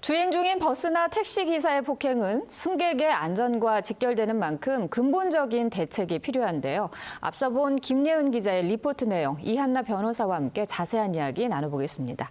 주행 중인 버스나 택시 기사의 폭행은 승객의 안전과 직결되는 만큼 근본적인 대책이 필요한데요. 앞서 본 김예은 기자의 리포트 내용 이한나 변호사와 함께 자세한 이야기 나눠보겠습니다.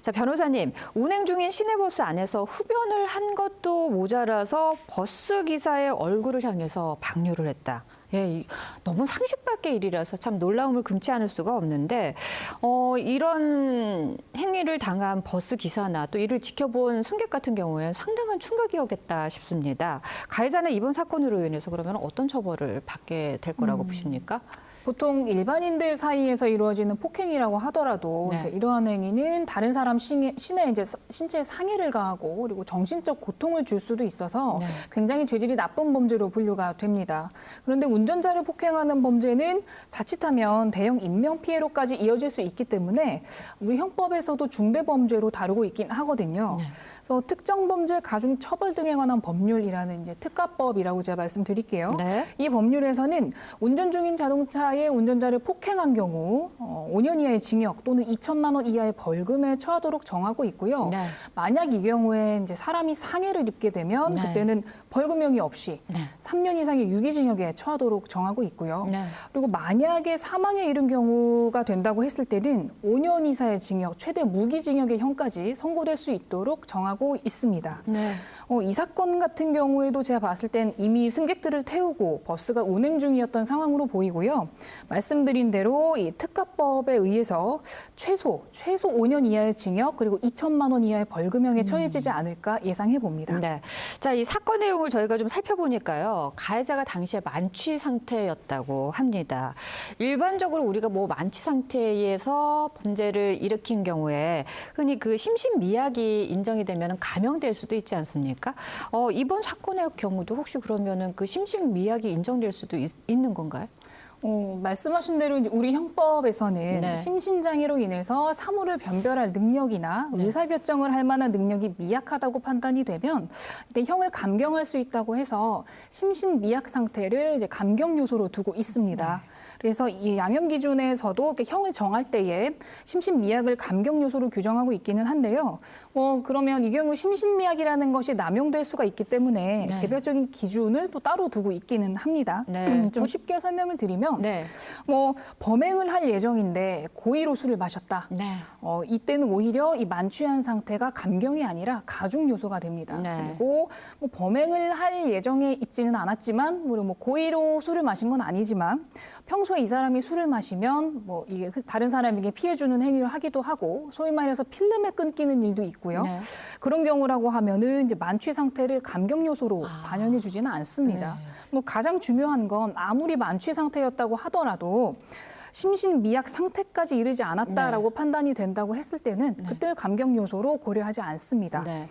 자, 변호사님, 운행 중인 시내버스 안에서 흡연을 한 것도 모자라서 버스 기사의 얼굴을 향해서 방류를 했다. 예, 이- 너무 상식 밖의 일이라서 참 놀라움을 금치 않을 수가 없는데 어, 이런 행위를 당한 버스 기사나 또 이를 지켜본 승객 같은 경우에 상당한 충격이었겠다 싶습니다. 가해자는 이번 사건으로 인해서 그러면 어떤 처벌을 받게 될 거라고 보십니까? 보통 일반인들 사이에서 이루어지는 폭행이라고 하더라도 네. 이제 이러한 행위는 다른 사람 신에, 신에 이제 신체 상해를 가하고 그리고 정신적 고통을 줄 수도 있어서 네. 굉장히 죄질이 나쁜 범죄로 분류가 됩니다. 그런데 운전자를 폭행하는 범죄는 자칫하면 대형 인명 피해로까지 이어질 수 있기 때문에 우리 형법에서도 중대 범죄로 다루고 있긴 하거든요. 네. 그래서 특정 범죄 가중 처벌 등에 관한 법률이라는 이제 특가법이라고 제가 말씀드릴게요. 네. 이 법률에서는 운전 중인 자동차의 운전자를 폭행한 경우 어, 5년 이하의 징역 또는 2천만 원 이하의 벌금에 처하도록 정하고 있고요. 네. 만약 이 경우에 이제 사람이 상해를 입게 되면 네. 그때는 벌금형이 없이 네. 3년 이상의 유기징역에 처하도록 정하고 있고요. 네. 그리고 만약에 사망에 이른 경우가 된다고 했을 때는 5년 이사의 징역, 최대 무기징역의 형까지 선고될 수 있도록 정하고 있습니다. 네. 어, 이 사건 같은 경우에도 제가 봤을 땐 이미 승객들을 태우고 버스가 운행 중이었던 상황으로 보이고요. 말씀드린 대로 이 특가법에 의해서 최소 최소 5년 이하의 징역 그리고 2천만 원 이하의 벌금형에 처해지지 않을까 예상해 봅니다. 네. 자, 이 사건 내용을 저희가 좀 살펴보니까요. 가해자가 당시에 만취 상태였다고 합니다. 일반적으로 우리가 뭐 만취 상태에서 범죄를 일으킨 경우에 흔히 그 심신미약이 인정이 되면 감형될 수도 있지 않습니까? 어, 이번 사건의 경우도 혹시 그러면은 그 심신미약이 인정될 수도 있, 있는 건가요? 어, 말씀하신 대로 이제 우리 형법에서는 네. 심신장애로 인해서 사물을 변별할 능력이나 네. 의사결정을 할 만한 능력이 미약하다고 판단이 되면 이때 형을 감경할 수 있다고 해서 심신 미약 상태를 이제 감경 요소로 두고 있습니다. 네. 그래서 이 양형 기준에서도 형을 정할 때에 심신 미약을 감경 요소로 규정하고 있기는 한데요. 뭐 그러면 이 경우 심신 미약이라는 것이 남용될 수가 있기 때문에 네. 개별적인 기준을 또 따로 두고 있기는 합니다. 네. 음, 좀 쉽게 설명을 드리면 네. 뭐 범행을 할 예정인데 고의로 술을 마셨다. 네. 어, 이때는 오히려 이 만취한 상태가 감경이 아니라 가중 요소가 됩니다. 네. 그리고 뭐 범행을 할 예정에 있지는 않았지만 뭐 고의로 술을 마신 건 아니지만 평소에 이 사람이 술을 마시면 뭐 이게 그 다른 사람에게 피해 주는 행위를 하기도 하고 소위 말해서 필름에 끊기는 일도 있고요. 네. 그런 경우라고 하면은 이제 만취 상태를 감경 요소로 아. 반영해 주지는 않습니다. 네. 뭐 가장 중요한 건 아무리 만취 상태였 다고 하더라도 심신미약 상태까지 이르지 않았다라고 판단이 된다고 했을 때는 네. 그때 감경 요소로 고려하지 않습니다. 네.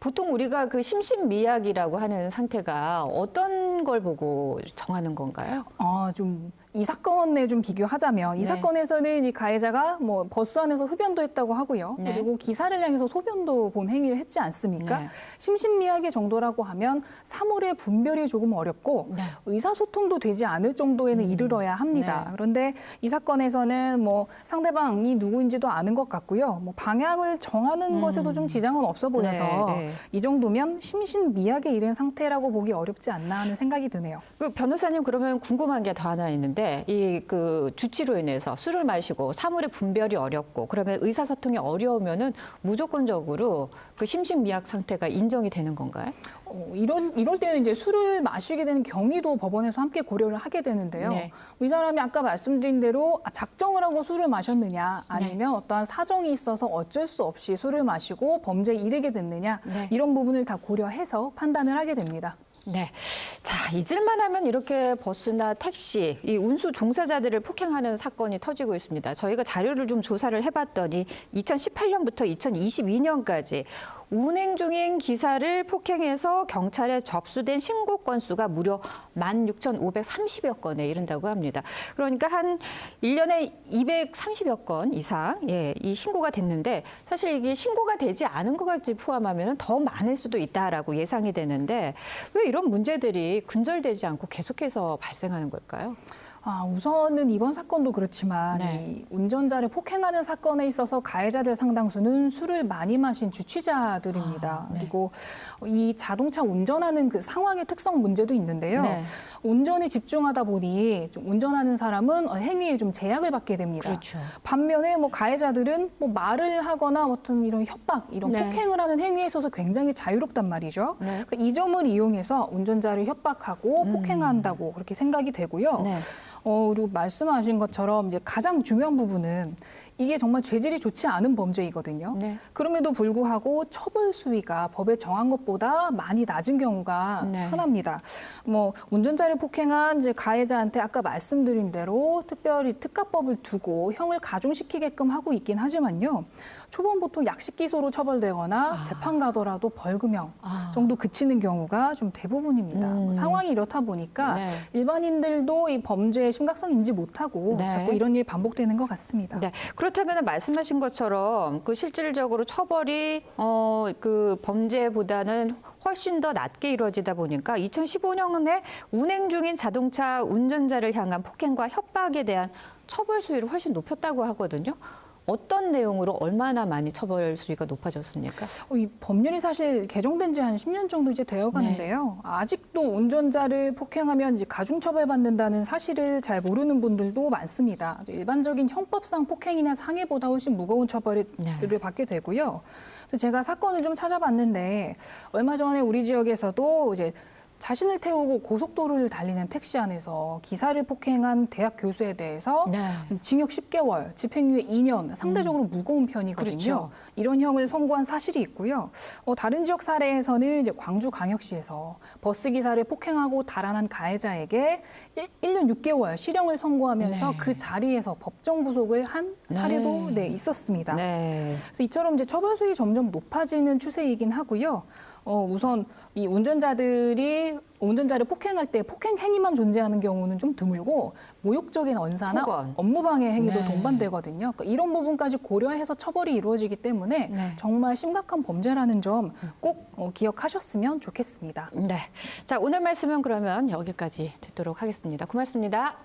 보통 우리가 그 심신미약이라고 하는 상태가 어떤 걸 보고 정하는 건가요? 아, 좀 이 사건에 좀 비교하자면 이 네. 사건에서는 이 가해자가 뭐 버스 안에서 흡연도 했다고 하고요. 네. 그리고 기사를 향해서 소변도 본 행위를 했지 않습니까? 네. 심신미약의 정도라고 하면 사물의 분별이 조금 어렵고 네. 의사소통도 되지 않을 정도에는 이르러야 합니다. 네. 그런데 이 사건에서는 뭐 상대방이 누구인지도 아는 것 같고요. 뭐 방향을 정하는 것에도 좀 지장은 없어 보여서 음. 네, 네. 이 정도면 심신미약에 이른 상태라고 보기 어렵지 않나 하는 생각이 드네요. 그 변호사님 그러면 궁금한 게 더 하나 있는데 이 그 주치로 인해서 술을 마시고 사물의 분별이 어렵고 그러면 의사소통이 어려우면은 무조건적으로 그 심신미약 상태가 인정이 되는 건가요? 어, 이럴, 이럴 때는 이제 술을 마시게 되는 경위도 법원에서 함께 고려를 하게 되는데요. 네. 이 사람이 아까 말씀드린 대로 아, 작정을 하고 술을 마셨느냐 아니면 네. 어떠한 사정이 있어서 어쩔 수 없이 술을 마시고 범죄에 이르게 됐느냐 네. 이런 부분을 다 고려해서 판단을 하게 됩니다. 네. 자, 잊을만 하면 이렇게 버스나 택시, 이 운수 종사자들을 폭행하는 사건이 터지고 있습니다. 저희가 자료를 좀 조사를 해봤더니 2018년부터 2022년까지 운행 중인 기사를 폭행해서 경찰에 접수된 신고 건수가 무려 16,530여 건에 이른다고 합니다. 그러니까 한 1년에 230여 건 이상 예, 이 신고가 됐는데 사실 이게 신고가 되지 않은 것까지 포함하면 더 많을 수도 있다라고 예상이 되는데 왜 이런 문제들이 근절되지 않고 계속해서 발생하는 걸까요? 아, 우선은 이번 사건도 그렇지만 네. 이 운전자를 폭행하는 사건에 있어서 가해자들 상당수는 술을 많이 마신 주취자들입니다. 아, 네. 그리고 이 자동차 운전하는 그 상황의 특성 문제도 있는데요. 네. 운전에 집중하다 보니 좀 운전하는 사람은 행위에 좀 제약을 받게 됩니다. 그렇죠. 반면에 뭐 가해자들은 뭐 말을 하거나 어떤 이런 협박, 이런 네. 폭행을 하는 행위에 있어서 굉장히 자유롭단 말이죠. 네. 그러니까 이 점을 이용해서 운전자를 협박하고 음. 폭행한다고 그렇게 생각이 되고요. 네. 어, 그리고 말씀하신 것처럼 이제 가장 중요한 부분은 이게 정말 죄질이 좋지 않은 범죄이거든요. 네. 그럼에도 불구하고 처벌 수위가 법에 정한 것보다 많이 낮은 경우가 네. 흔합니다. 뭐 운전자를 폭행한 이제 가해자한테 아까 말씀드린 대로 특별히 특가법을 두고 형을 가중시키게끔 하고 있긴 하지만요. 초범부터 약식 기소로 처벌되거나 아. 재판 가더라도 벌금형 아. 정도 그치는 경우가 좀 대부분입니다. 음. 상황이 이렇다 보니까 네. 일반인들도 이 범죄의 심각성 인지 못하고 네. 자꾸 이런 일 반복되는 것 같습니다. 네. 그렇다면 말씀하신 것처럼 그 실질적으로 처벌이 어 그 범죄보다는 훨씬 더 낮게 이루어지다 보니까 2015년에 운행 중인 자동차 운전자를 향한 폭행과 협박에 대한 처벌 수위를 훨씬 높였다고 하거든요. 어떤 내용으로 얼마나 많이 처벌 수위가 높아졌습니까? 어, 이 법률이 사실 개정된 지 한 10년 정도 이제 되어 가는데요. 아직도 운전자를 폭행하면 이제 가중 처벌받는다는 사실을 잘 모르는 분들도 많습니다. 일반적인 형법상 폭행이나 상해보다 훨씬 무거운 처벌을 네. 받게 되고요. 제가 사건을 좀 찾아봤는데 얼마 전에 우리 지역에서도 이제 자신을 태우고 고속도로를 달리는 택시 안에서 기사를 폭행한 대학 교수에 대해서 네. 징역 10개월, 집행유예 2년, 상대적으로 무거운 편이거든요. 음. 그렇죠. 이런 형을 선고한 사실이 있고요. 어, 다른 지역 사례에서는 이제 광주광역시에서 버스 기사를 폭행하고 달아난 가해자에게 1, 년 6개월 실형을 선고하면서 네. 그 자리에서 법정 구속을 한 사례도 네. 네, 있었습니다. 네. 그래서 이처럼 이제 처벌 수위 점점 높아지는 추세이긴 하고요. 어, 우선 이 운전자들이 운전자를 폭행할 때 폭행 행위만 존재하는 경우는 좀 드물고 모욕적인 언사나 폭언. 업무방해 행위도 네. 동반되거든요. 그러니까 이런 부분까지 고려해서 처벌이 이루어지기 때문에 네. 정말 심각한 범죄라는 점꼭 어, 기억하셨으면 좋겠습니다. 네. 자, 오늘 말씀은 그러면 여기까지 듣도록 하겠습니다. 고맙습니다.